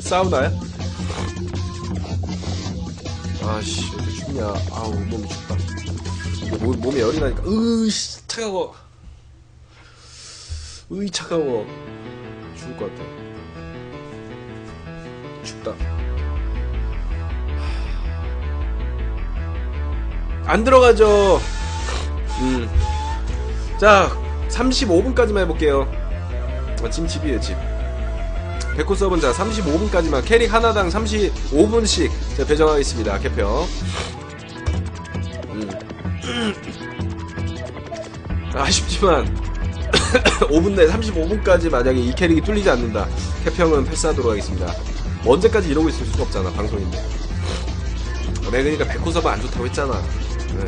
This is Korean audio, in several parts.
사우나야? 아씨 왜 이렇게 춥냐? 아우 몸이 춥다. 몸, 몸에 열이 나니까 으이씨 차가워. 으이 차가워. 죽을 것 같아. 춥다. 안 들어가죠. 음. 자 35분까지만 해볼게요. 아, 지금 집이에요 집 백호 서브는 자 35분까지만 캐릭 하나당 35분씩 제가 배정하겠습니다. 개평 음. 아쉽지만 5분 내 35분까지 만약에 이 캐릭이 뚫리지 않는다. 개평은 패스하도록 하겠습니다. 언제까지 이러고 있을 수가 없잖아 방송인데. 내가 그러니까 백호 서브 안 좋다고 했잖아. 네.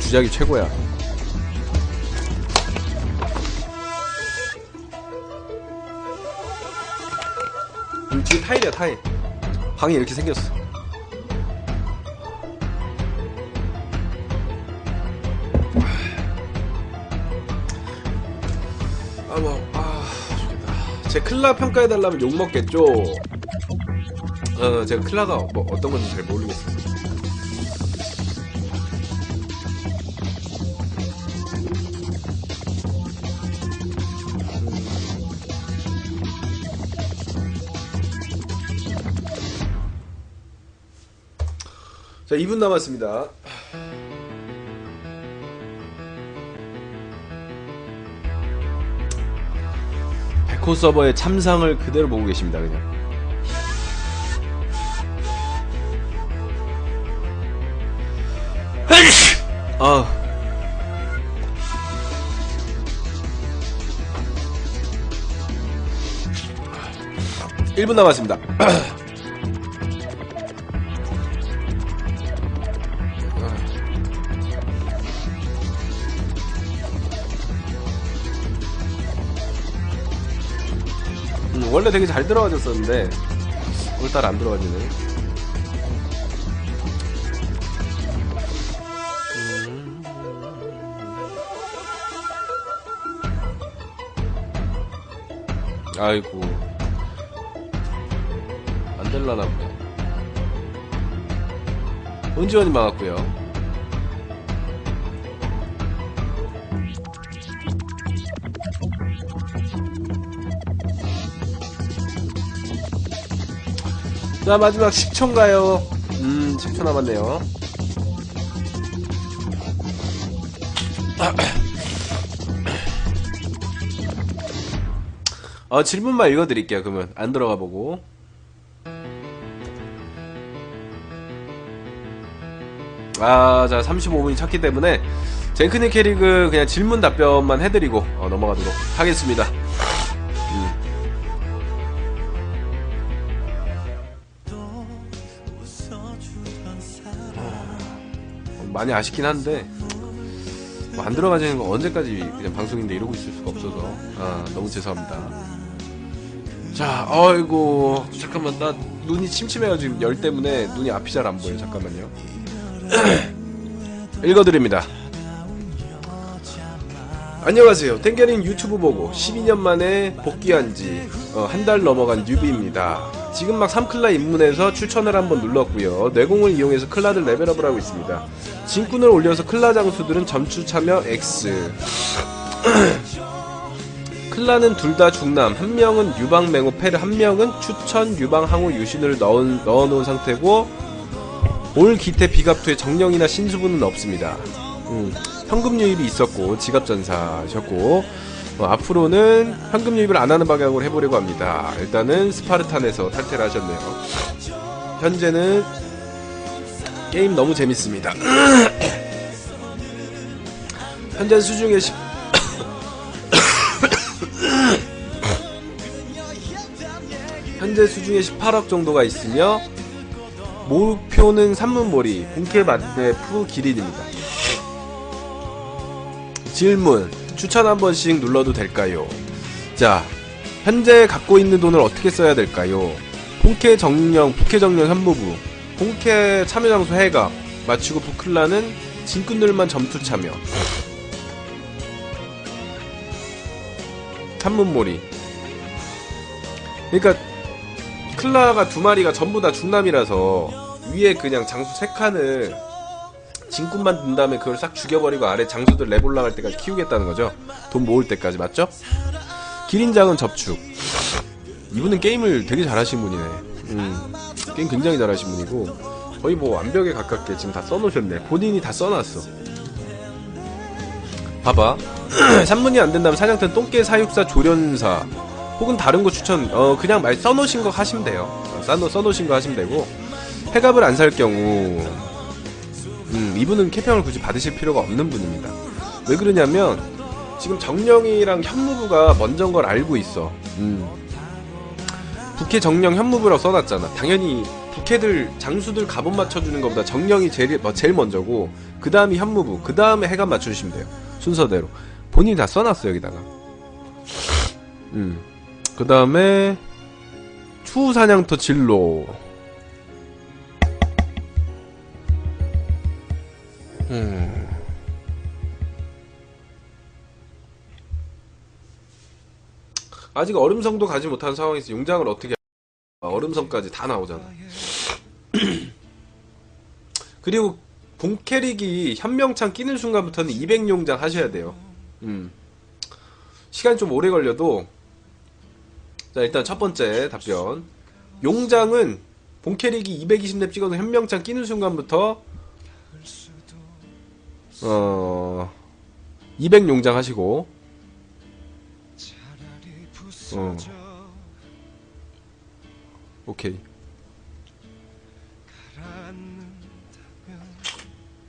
주작이 최고야 뒤에 타일이야 타일. 방이 이렇게 생겼어. 아뭐 아 좋겠다. 제 클라 평가해달라면 욕먹겠죠? 어 제가 클라가 뭐 어떤 건지 잘 모르겠어요 자 2분 남았습니다. 백호 서버의 참상을 그대로 보고 계십니다 그냥. 아. 1분 남았습니다 원래 되게 잘 들어가졌었는데 오늘따라 안 들어가지네. 음. 아이고. 안 될라나 보다 은지원이 막았고요 자 마지막 10초인가요? 음 10초 남았네요. 어 질문만 읽어드릴게요 그러면. 안 들어가 보고. 아 자 35분이 찼기 때문에 젠크니 캐릭은 그냥 질문 답변만 해드리고 어, 넘어가도록 하겠습니다 많이 아쉽긴 한데 뭐 안 들어가지는 거 언제까지 그냥 방송인데 이러고 있을 수가 없어서. 아 너무 죄송합니다. 자 어이구 잠깐만. 나 눈이 침침해가지고 열 때문에 눈이 앞이 잘 안 보여 잠깐만요. 읽어드립니다. 안녕하세요. 탱게린 유튜브 보고 12년 만에 복귀한 지 한 달 넘어간 뉴비입니다 지금 막 3클라 입문해서 추천을 한번 눌렀고요. 뇌공을 이용해서 클라들 레벨업을 하고 있습니다. 진꾼을 올려서 클라 장수들은 점추 참여 X. 클라는 둘 다 중남. 한 명은 유방 맹호 페르 한 명은 추천 유방 항우 유신을 넣어, 넣어놓은 상태고 올 기태 비갑투에 정령이나 신수분은 없습니다. 음, 현금 유입이 있었고 지갑 전사셨고 어, 앞으로는 현금 유입을 안 하는 방향으로 해보려고 합니다. 일단은 스파르탄에서 탈퇴를 하셨네요. 현재는 게임 너무 재밌습니다. 현재 수중에 10... 현재 수중에 18억 정도가 있으며 목표는 산문몰이 본캐 만대 프로 기린입니다. 질문 추천 한 번씩 눌러도 될까요? 자 현재 갖고 있는 돈을 어떻게 써야 될까요? 본캐 정령, 부캐 정령 현무부 본캐 참여 장소 해가 마치고 부클라는 진꾼들만 점투 참여 산문몰이 그러니까 클라가 두 마리가 전부 다 중남이라서 위에 그냥 장수 세 칸을 진꾼만 든 다음에 그걸 싹 죽여버리고 아래 장수들 레 올라갈 때까지 키우겠다는 거죠. 돈 모을 때까지 맞죠? 기린장은 접축. 이분은 게임을 되게 잘하신 분이네. 음, 게임 굉장히 잘하신 분이고 거의 뭐 완벽에 가깝게 지금 다 써놓으셨네. 본인이 다 써놨어. 봐봐. 3분이 안 된다면 사냥터는 똥개 사육사 조련사 혹은 다른 거 추천 어 그냥 말 써놓으신 거 하시면 돼요. 어, 써놓, 써놓으신 거 하시면 되고 해갑을 안 살 경우 음, 이분은 캐평을 굳이 받으실 필요가 없는 분입니다. 왜 그러냐면 지금 정령이랑 현무부가 먼저인 걸 알고 있어. 음. 북해 정령 현무부라고 써놨잖아. 당연히 북해들 장수들 갑옷 맞춰주는 것보다 정령이 제일 뭐 제일 먼저고 그 다음이 현무부, 그 다음에 해갑 맞춰주시면 돼요. 순서대로 본인이 다 써놨어 여기다가. 음. 그 다음에 추사냥터 진로. 음. 아직 얼음성도 가지 못한 상황에서 용장을 어떻게 하- 얼음성까지 다 나오잖아. 그리고 본캐릭이 현명창 끼는 순간부터는 200용장 하셔야 돼요. 음. 시간이 좀 오래 걸려도 자 일단 첫 번째 답변 용장은 본캐릭이 220렙 찍어서 현명창 끼는 순간부터 어 200용장 하시고. 어. 오케이.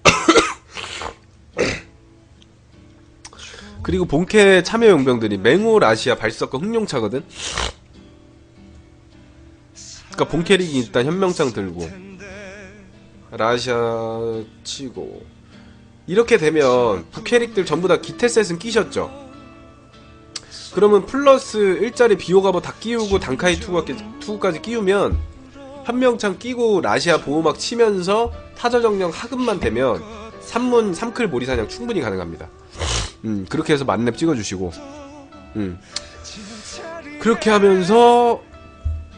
그리고 본캐 참여 용병들이 맹호 라시아 발석과 흑룡차거든? 그니까 본캐릭이 일단 현명창 들고 라시아 치고 이렇게 되면 부캐릭들 전부 다 기태셋은 끼셨죠. 그러면 플러스 1짜리 비호가버 다 끼우고 단카이 투구까지 끼우면 현명창 끼고 라시아 보호막 치면서 타저정령 하급만 되면 3문 3클 모리사냥 충분히 가능합니다. 음 그렇게 해서 만렙 찍어주시고. 음. 그렇게 하면서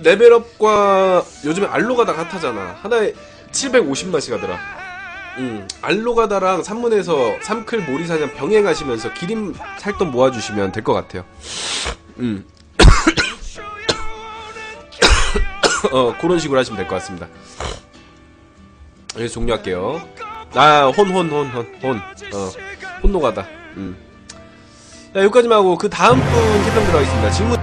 레벨업과 요즘에 알로가다 핫하잖아. 하나에 750만씩 하더라 음, 알로가다랑 산문에서 3클 모리사냥 병행하시면서 기림 살돈 모아주시면 될 것 같아요. 음. 어, 그런 식으로 하시면 될 것 같습니다. 여기서 종료할게요. 아, 혼, 혼, 혼, 혼, 혼. 어, 혼노가다. 음. 자, 여기까지만 하고, 그 다음 분 캐평 들어가겠습니다. 질문.